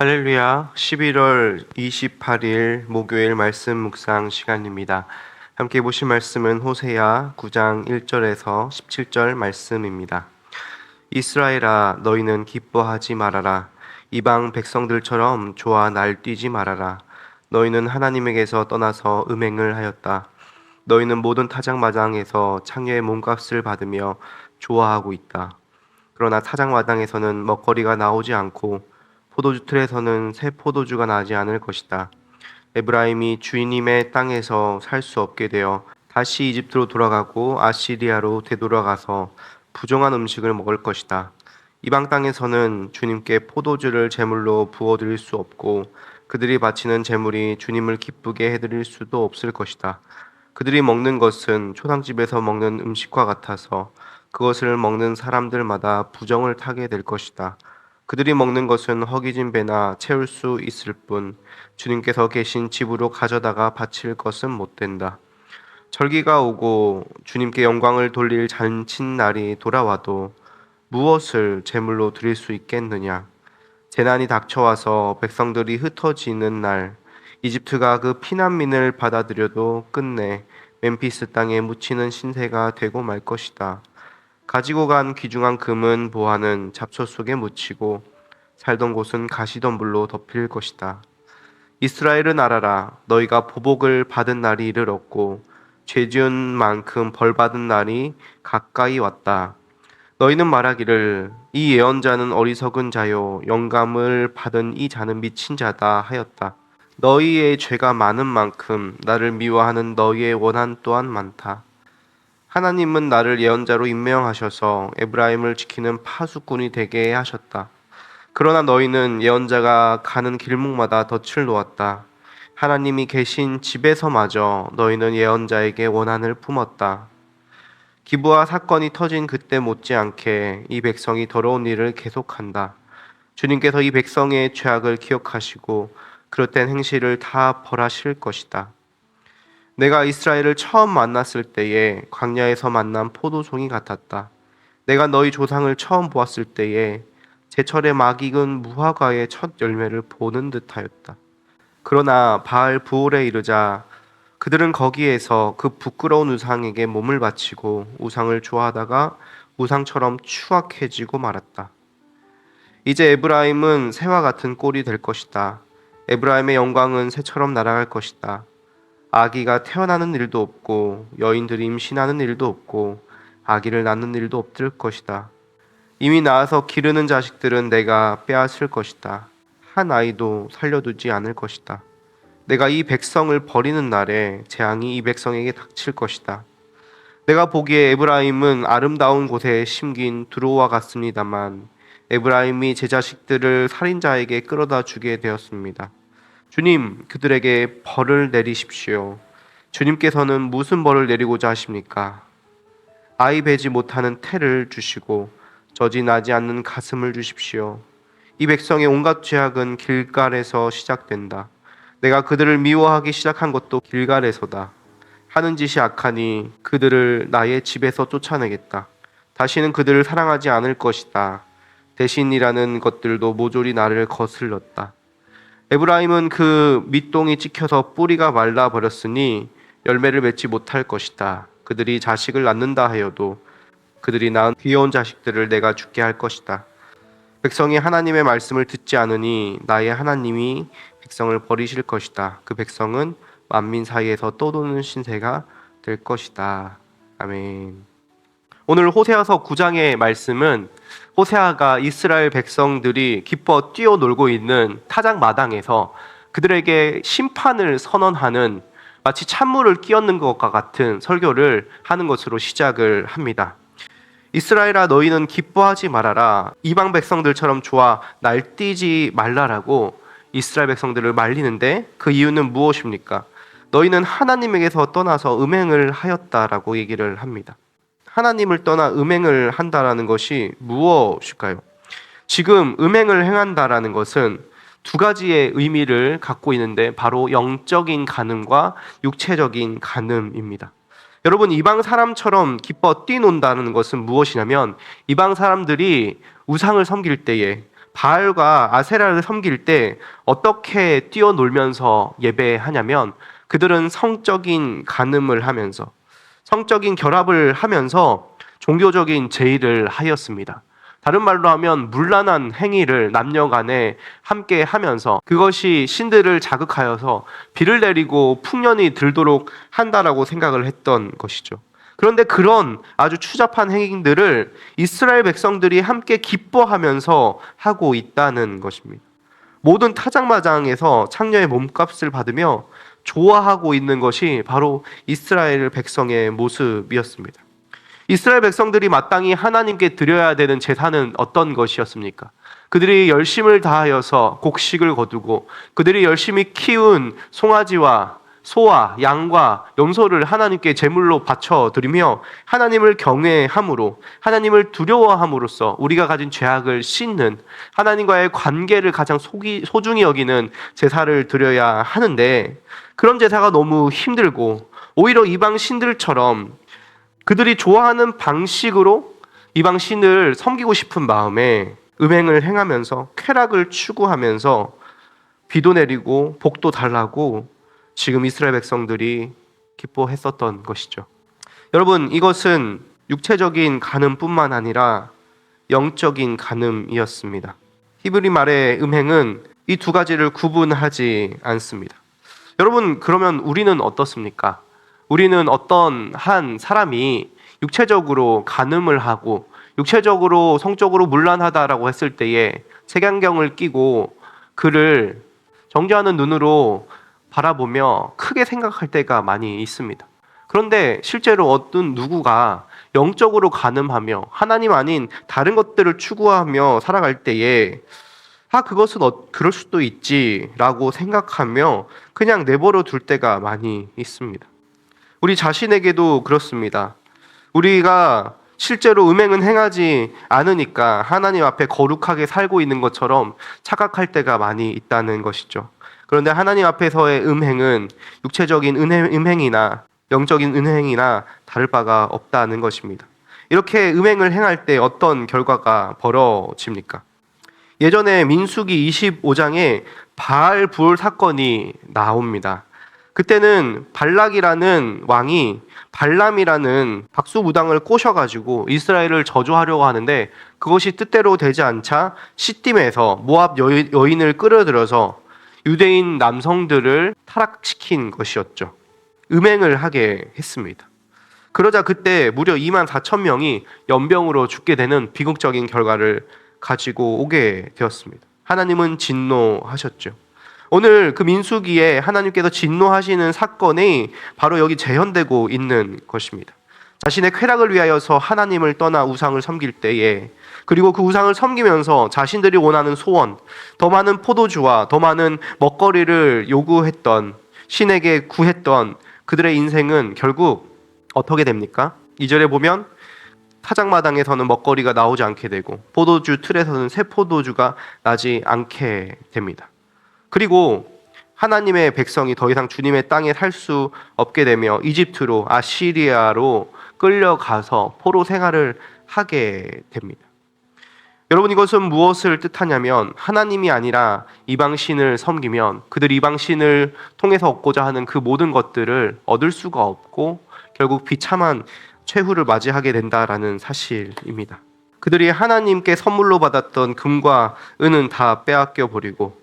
할렐루야. 11월 28일 목요일 말씀 묵상 시간입니다. 함께 보실 말씀은 호세야 9장 1절에서 17절 말씀입니다. 이스라엘아 너희는 기뻐하지 말아라. 이방 백성들처럼 좋아 날뛰지 말아라. 너희는 하나님에게서 떠나서 음행을 하였다. 너희는 모든 타작마당에서 창녀의 몸값을 받으며 좋아하고 있다. 그러나 타작마당에서는 먹거리가 나오지 않고 포도주 틀에서는 새 포도주가 나지 않을 것이다. 에브라임이 주인님의 땅에서 살 수 없게 되어 다시 이집트로 돌아가고 아시리아로 되돌아가서 부정한 음식을 먹을 것이다. 이방 땅에서는 주님께 포도주를 제물로 부어드릴 수 없고 그들이 바치는 제물이 주님을 기쁘게 해드릴 수도 없을 것이다. 그들이 먹는 것은 초상집에서 먹는 음식과 같아서 그것을 먹는 사람들마다 부정을 타게 될 것이다. 그들이 먹는 것은 허기진 배나 채울 수 있을 뿐 주님께서 계신 집으로 가져다가 바칠 것은 못 된다. 절기가 오고 주님께 영광을 돌릴 잔칫날이 돌아와도 무엇을 제물로 드릴 수 있겠느냐? 재난이 닥쳐와서 백성들이 흩어지는 날 이집트가 그 피난민을 받아들여도 끝내 멤피스 땅에 묻히는 신세가 되고 말 것이다. 가지고 간 귀중한 금은 보화는 잡초 속에 묻히고 살던 곳은 가시덤불로 덮일 것이다. 이스라엘은 알아라. 너희가 보복을 받은 날이 이르렀고 죄 지은 만큼 벌 받은 날이 가까이 왔다. 너희는 말하기를 이 예언자는 어리석은 자요 영감을 받은 이 자는 미친 자다 하였다. 너희의 죄가 많은 만큼 나를 미워하는 너희의 원한 또한 많다. 하나님은 나를 예언자로 임명하셔서 에브라임을 지키는 파수꾼이 되게 하셨다. 그러나 너희는 예언자가 가는 길목마다 덫을 놓았다. 하나님이 계신 집에서마저 너희는 예언자에게 원한을 품었다. 기부와 사건이 터진 그때 못지않게 이 백성이 더러운 일을 계속한다. 주님께서 이 백성의 죄악을 기억하시고 그릇된 행실을 다 벌하실 것이다. 내가 이스라엘을 처음 만났을 때에 광야에서 만난 포도송이 같았다. 내가 너희 조상을 처음 보았을 때에 제철에 막 익은 무화과의 첫 열매를 보는 듯하였다. 그러나 바알 부올에 이르자 그들은 거기에서 그 부끄러운 우상에게 몸을 바치고 우상을 좋아하다가 우상처럼 추악해지고 말았다. 이제 에브라임은 새와 같은 꼴이 될 것이다. 에브라임의 영광은 새처럼 날아갈 것이다. 아기가 태어나는 일도 없고 여인들이 임신하는 일도 없고 아기를 낳는 일도 없을 것이다. 이미 낳아서 기르는 자식들은 내가 빼앗을 것이다. 한 아이도 살려두지 않을 것이다. 내가 이 백성을 버리는 날에 재앙이 이 백성에게 닥칠 것이다. 내가 보기에 에브라임은 아름다운 곳에 심긴 두로와 같습니다만 에브라임이 제 자식들을 살인자에게 끌어다 주게 되었습니다. 주님, 그들에게 벌을 내리십시오. 주님께서는 무슨 벌을 내리고자 하십니까? 아이 베지 못하는 태를 주시고 젖이 나지 않는 가슴을 주십시오. 이 백성의 온갖 죄악은 길갈에서 시작된다. 내가 그들을 미워하기 시작한 것도 길갈에서다. 하는 짓이 악하니 그들을 나의 집에서 쫓아내겠다. 다시는 그들을 사랑하지 않을 것이다. 대신이라는 것들도 모조리 나를 거슬렀다. 에브라임은 그 밑동이 찍혀서 뿌리가 말라 버렸으니 열매를 맺지 못할 것이다. 그들이 자식을 낳는다 하여도 그들이 낳은 귀여운 자식들을 내가 죽게 할 것이다. 백성이 하나님의 말씀을 듣지 않으니 나의 하나님이 백성을 버리실 것이다. 그 백성은 만민 사이에서 떠도는 신세가 될 것이다. 아멘. 오늘 호세아서 9장의 말씀은 호세아가 이스라엘 백성들이 기뻐 뛰어놀고 있는 타작 마당에서 그들에게 심판을 선언하는 마치 찬물을 끼얹는 것과 같은 설교를 하는 것으로 시작을 합니다. 이스라엘아 너희는 기뻐하지 말아라 이방 백성들처럼 좋아 날뛰지 말라라고 이스라엘 백성들을 말리는데 그 이유는 무엇입니까? 너희는 하나님에게서 떠나서 음행을 하였다라고 얘기를 합니다. 하나님을 떠나 음행을 한다라는 것이 무엇일까요? 지금 음행을 행한다라는 것은 두 가지의 의미를 갖고 있는데 바로 영적인 간음과 육체적인 간음입니다. 여러분 이방 사람처럼 기뻐 뛰논다는 것은 무엇이냐면 이방 사람들이 우상을 섬길 때에 바알과 아세라를 섬길 때 어떻게 뛰어놀면서 예배하냐면 그들은 성적인 간음을 하면서 성적인 결합을 하면서 종교적인 제의를 하였습니다. 다른 말로 하면 문란한 행위를 남녀 간에 함께 하면서 그것이 신들을 자극하여서 비를 내리고 풍년이 들도록 한다라고 생각을 했던 것이죠. 그런데 그런 아주 추잡한 행위들을 이스라엘 백성들이 함께 기뻐하면서 하고 있다는 것입니다. 모든 타작마장에서 창녀의 몸값을 받으며 좋아하고 있는 것이 바로 이스라엘 백성의 모습이었습니다. 이스라엘 백성들이 마땅히 하나님께 드려야 되는 제사는 어떤 것이었습니까? 그들이 열심을 다하여서 곡식을 거두고 그들이 열심히 키운 송아지와 소와 양과 염소를 하나님께 제물로 바쳐 드리며 하나님을 경외함으로 하나님을 두려워함으로써 우리가 가진 죄악을 씻는 하나님과의 관계를 가장 소중히 여기는 제사를 드려야 하는데 그런 제사가 너무 힘들고 오히려 이방 신들처럼 그들이 좋아하는 방식으로 이방 신을 섬기고 싶은 마음에 음행을 행하면서 쾌락을 추구하면서 비도 내리고 복도 달라고 지금 이스라엘 백성들이 기뻐했었던 것이죠. 여러분, 이것은 육체적인 간음뿐만 아니라 영적인 간음이었습니다. 히브리 말의 음행은 이 두 가지를 구분하지 않습니다. 여러분, 그러면 우리는 어떻습니까? 우리는 어떤 한 사람이 육체적으로 간음을 하고 육체적으로 성적으로 문란하다라고 했을 때에 색안경을 끼고 그를 정죄하는 눈으로 바라보며 크게 생각할 때가 많이 있습니다. 그런데 실제로 어떤 누구가 영적으로 간음하며 하나님 아닌 다른 것들을 추구하며 살아갈 때에 아 그것은 어, 그럴 수도 있지라고 생각하며 그냥 내버려 둘 때가 많이 있습니다. 우리 자신에게도 그렇습니다. 우리가 실제로 음행은 행하지 않으니까 하나님 앞에 거룩하게 살고 있는 것처럼 착각할 때가 많이 있다는 것이죠. 그런데 하나님 앞에서의 음행은 육체적인 음행이나 영적인 음행이나 다를 바가 없다는 것입니다. 이렇게 음행을 행할 때 어떤 결과가 벌어집니까? 예전에 민수기 25장에 바알 부올 사건이 나옵니다. 그때는 발락이라는 왕이 발람이라는 박수무당을 꼬셔가지고 이스라엘을 저주하려고 하는데 그것이 뜻대로 되지 않자 시딤에서 모압 여인을 끌어들여서 유대인 남성들을 타락시킨 것이었죠. 음행을 하게 했습니다. 그러자 그때 무려 2만 4천 명이 연병으로 죽게 되는 비극적인 결과를 가지고 오게 되었습니다. 하나님은 진노하셨죠. 오늘 그 민수기에 하나님께서 진노하시는 사건이 바로 여기 재현되고 있는 것입니다. 자신의 쾌락을 위하여서 하나님을 떠나 우상을 섬길 때에 그리고 그 우상을 섬기면서 자신들이 원하는 소원, 더 많은 포도주와 더 많은 먹거리를 요구했던 신에게 구했던 그들의 인생은 결국 어떻게 됩니까? 이절에 보면 타작마당에서는 먹거리가 나오지 않게 되고 포도주 틀에서는 새 포도주가 나지 않게 됩니다. 그리고 하나님의 백성이 더 이상 주님의 땅에 살 수 없게 되며 이집트로 아시리아로 끌려가서 포로 생활을 하게 됩니다. 여러분 이것은 무엇을 뜻하냐면 하나님이 아니라 이방신을 섬기면 그들 이방신을 통해서 얻고자 하는 그 모든 것들을 얻을 수가 없고 결국 비참한 최후를 맞이하게 된다라는 사실입니다. 그들이 하나님께 선물로 받았던 금과 은은 다 빼앗겨 버리고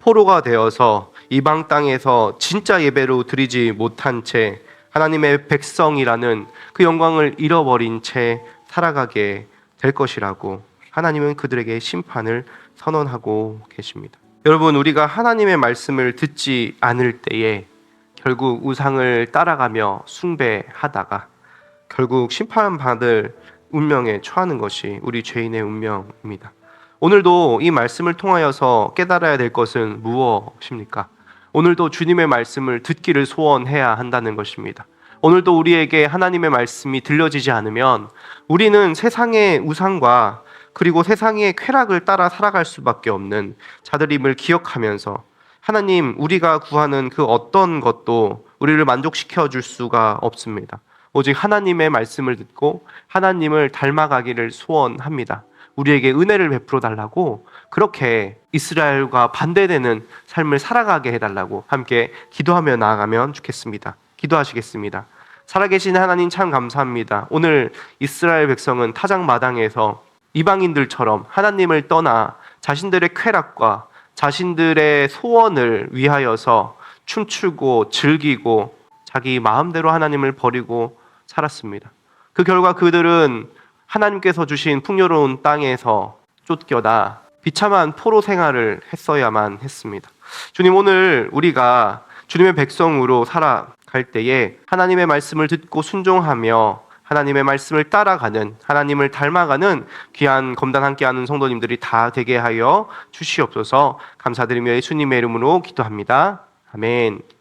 포로가 되어서 이방 땅에서 진짜 예배로 드리지 못한 채 하나님의 백성이라는 그 영광을 잃어버린 채 살아가게 될 것이라고 하나님은 그들에게 심판을 선언하고 계십니다. 여러분, 우리가 하나님의 말씀을 듣지 않을 때에 결국 우상을 따라가며 숭배하다가 결국 심판받을 운명에 처하는 것이 우리 죄인의 운명입니다. 오늘도 이 말씀을 통하여서 깨달아야 될 것은 무엇입니까? 오늘도 주님의 말씀을 듣기를 소원해야 한다는 것입니다. 오늘도 우리에게 하나님의 말씀이 들려지지 않으면 우리는 세상의 우상과 그리고 세상의 쾌락을 따라 살아갈 수밖에 없는 자들임을 기억하면서 하나님, 우리가 구하는 그 어떤 것도 우리를 만족시켜 줄 수가 없습니다. 오직 하나님의 말씀을 듣고 하나님을 닮아가기를 소원합니다. 우리에게 은혜를 베풀어 달라고 그렇게 이스라엘과 반대되는 삶을 살아가게 해달라고 함께 기도하며 나아가면 좋겠습니다. 기도하시겠습니다. 살아계신 하나님 참 감사합니다. 오늘 이스라엘 백성은 타작 마당에서 이방인들처럼 하나님을 떠나 자신들의 쾌락과 자신들의 소원을 위하여서 춤추고 즐기고 자기 마음대로 하나님을 버리고 살았습니다. 그 결과 그들은 하나님께서 주신 풍요로운 땅에서 쫓겨나 비참한 포로 생활을 했어야만 했습니다. 주님 오늘 우리가 주님의 백성으로 살아갈 때에 하나님의 말씀을 듣고 순종하며 하나님의 말씀을 따라가는 하나님을 닮아가는 귀한 검단 함께하는 성도님들이 다 되게 하여 주시옵소서 감사드리며 예수님의 이름으로 기도합니다. 아멘.